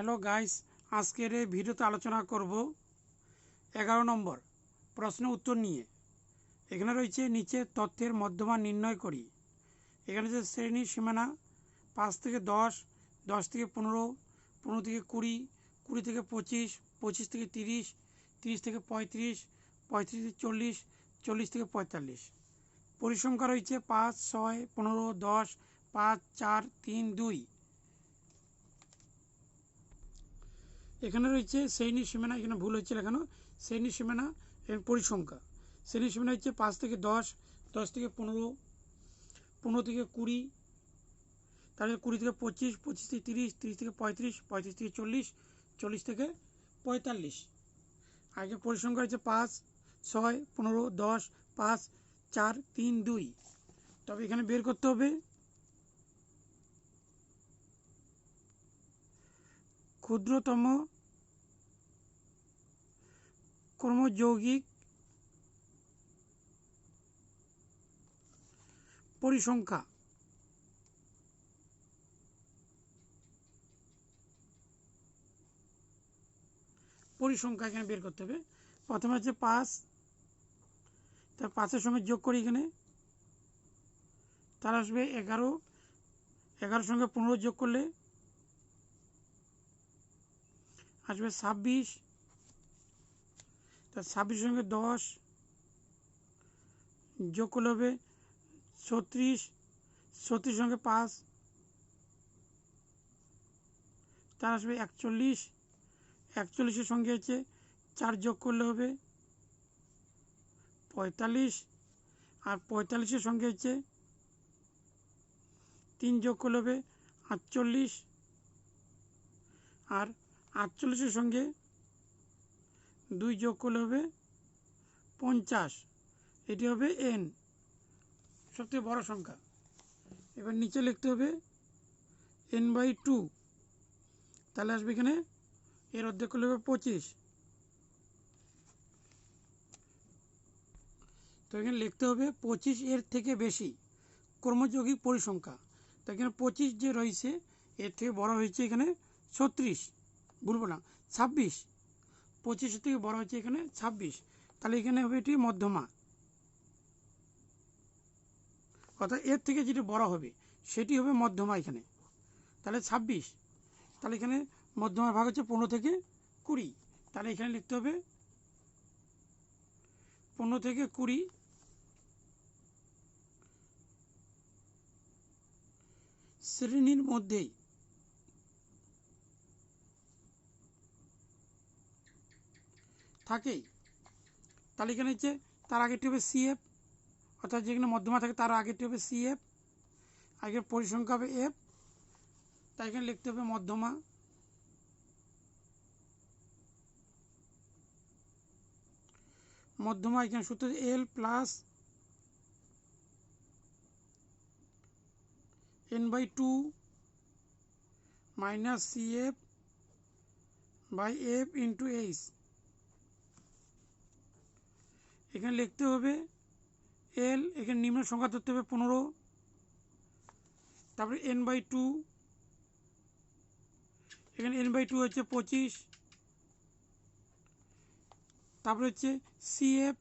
Hello guys আজকের এই ভিডিওতে আলোচনা করব এগারো নম্বর প্রশ্ন উত্তর নিয়ে। এখানে রয়েছে নিচে তথ্যের মধ্যমান নির্ণয় করি। এখানে যে শ্রেণি সীমানা, পাঁচ থেকে দশ দশ থেকে পনেরো পনেরো থেকে কুড়ি কুড়ি থেকে পঁচিশ পঁচিশ থেকে তিরিশ তিরিশ থেকে পঁয়ত্রিশ পঁয়ত্রিশ থেকে চল্লিশ চল্লিশ থেকে পঁয়তাল্লিশ। পরিসংখ্যা রয়েছে পাঁচ, ছয়, পনেরো, দশ, পাঁচ, চার, তিন, দুই। এখানে রয়েছে শ্রেণি সীমানা, এখানে ভুল হচ্ছে লেখানো শ্রেণি সীমানা এবং পরিসংখ্যা। শ্রেণি সীমানা হচ্ছে পাঁচ থেকে দশ দশ থেকে পনেরো পনেরো থেকে কুড়ি তারপরে কুড়ি থেকে পঁচিশ পঁচিশ থেকে তিরিশ তিরিশ থেকে পঁয়ত্রিশ পঁয়ত্রিশ থেকে চল্লিশ চল্লিশ থেকে পঁয়তাল্লিশ। আগে পরিসংখ্যা হচ্ছে পাঁচ, ছয়, পনেরো, দশ, পাঁচ, চার, তিন, দুই। তবে এখানে বের করতে হবে ক্ষুদ্রতম ক্রমযৌগিক পরিসংখ্যা। পরিসংখ্যা এখানে বের করতে হবে। প্রথমে হচ্ছে পাঁচ, তার পাঁচের সঙ্গে যোগ করি এখানে। তার আসবে এগারো, এগারোর সঙ্গে পনেরো যোগ করলে আসবে ছাব্বিশ। তার ছাব্বিশের সঙ্গে দশ। যোগ করলে হবে ছত্রিশ। ছত্রিশ সঙ্গে পাঁচ। তার আসবে একচল্লিশ। একচল্লিশের সঙ্গে হচ্ছে চার যোগ করলে হবে পঁয়তাল্লিশ। আর পঁয়তাল্লিশের সঙ্গে হচ্ছে তিন যোগ করলে হবে আটচল্লিশ। আর আটচল্লিশের সঙ্গে দুই যোগ করলে হবে পঞ্চাশ। এটি হবে এন সবথেকে বড় সংখ্যা। এবার নিচে লিখতে হবে এন বাই টু তাহলে আসবে এখানে এর অর্ধেক করলে হবে পঁচিশ। তো এখানে লিখতে হবে পঁচিশ এর থেকে বেশি কর্মযোগী পরিসংখ্যা। তো এখানে পঁচিশ যে রয়েছে, এর থেকে বড় হয়েছে এখানে ছত্রিশ। বলব না। ছাব্বিশ। পঁচিশ থেকে বড় হচ্ছে এখানে, ছাব্বিশ। তাহলে এখানে হবে এটি মধ্যমা। অর্থাৎ এর থেকে যেটি বড় হবে, সেটি হবে মধ্যমা এখানে। তাহলে ছাব্বিশ। তাহলে এখানে মধ্যমার ভাগ হচ্ছে পনেরো থেকে কুড়ি। তাহলে এখানে লিখতে হবে পনেরো থেকে কুড়ি শ্রেণির মধ্যেই থাকেই। তাহলে এখানে হচ্ছে তার আগেরটি হবে সিএফ অর্থাৎ যেখানে মধ্যমা থাকে তার আগেরটি হবে সিএফ আগের পরিসংখ্যা হবে এফ তাই এখানে লিখতে হবে মধ্যমা। মধ্যমা এখানে সূত্র L plus N by two minus C F by F into H এখানে লিখতে হবে এল এখানে নিম্ন সংখ্যা ধরতে হবে পনেরো, তারপরে এন বাই টু এখানে এন বাই টু হচ্ছে পঁচিশ, তারপরে হচ্ছে সিএফ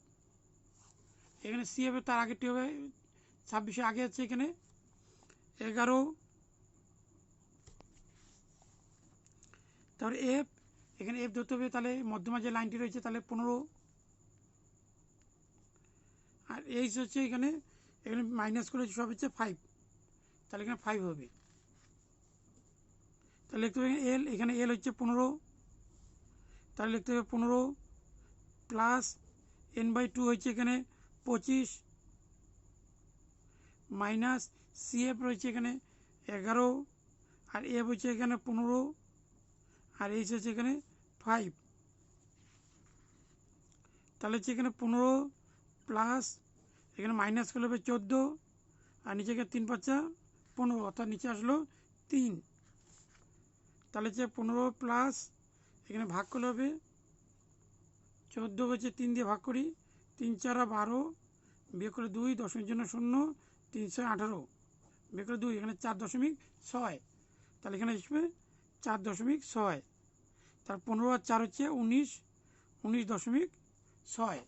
এখানে সিএফ তার আগেরটি হবে ছাব্বিশে আগে আছে এখানে এগারো, তারপরে এফ এখানে এফ ধরতে হবে তাহলে মধ্যমা যে লাইনটি রয়েছে তাহলে পনেরো এইচ হচ্ছে এখানে এখানে মাইনাস করে সব হচ্ছে ফাইভ তাহলে এখানে ফাইভ হবে। তাহলে লিখতে হবে এল এখানে এল হচ্ছে পনেরো। তাহলে লিখতে হবে পনেরো প্লাস এন বাই টু হচ্ছে এখানে পঁচিশ। মাইনাস সিএফ রয়েছে এখানে এগারো। আর এফ হচ্ছে এখানে পনেরো। আর এইচ হচ্ছে এখানে ফাইভ তাহলে হচ্ছে এখানে পনেরো প্লাস এখানে মাইনাস করলে হবে চোদ্দ, আর নিচে এখানে তিন পাঁচা পনেরো, অর্থাৎ নিচে আসলো তিন। তাহলে হচ্ছে পনেরো প্লাস এখানে ভাগ করলে হবে চোদ্দ হচ্ছে তিন দিয়ে ভাগ করি, তিন চারা বারো বিয়ে করে দুই দশমিক জন্য শূন্য তিনশো আঠারো বিয়ে করে দুই, এখানে চার দশমিক ছয়। তাহলে এখানে আসবে চার দশমিক ছয়। তার পনেরো আর চার হচ্ছে উনিশ উনিশ দশমিক ছয়।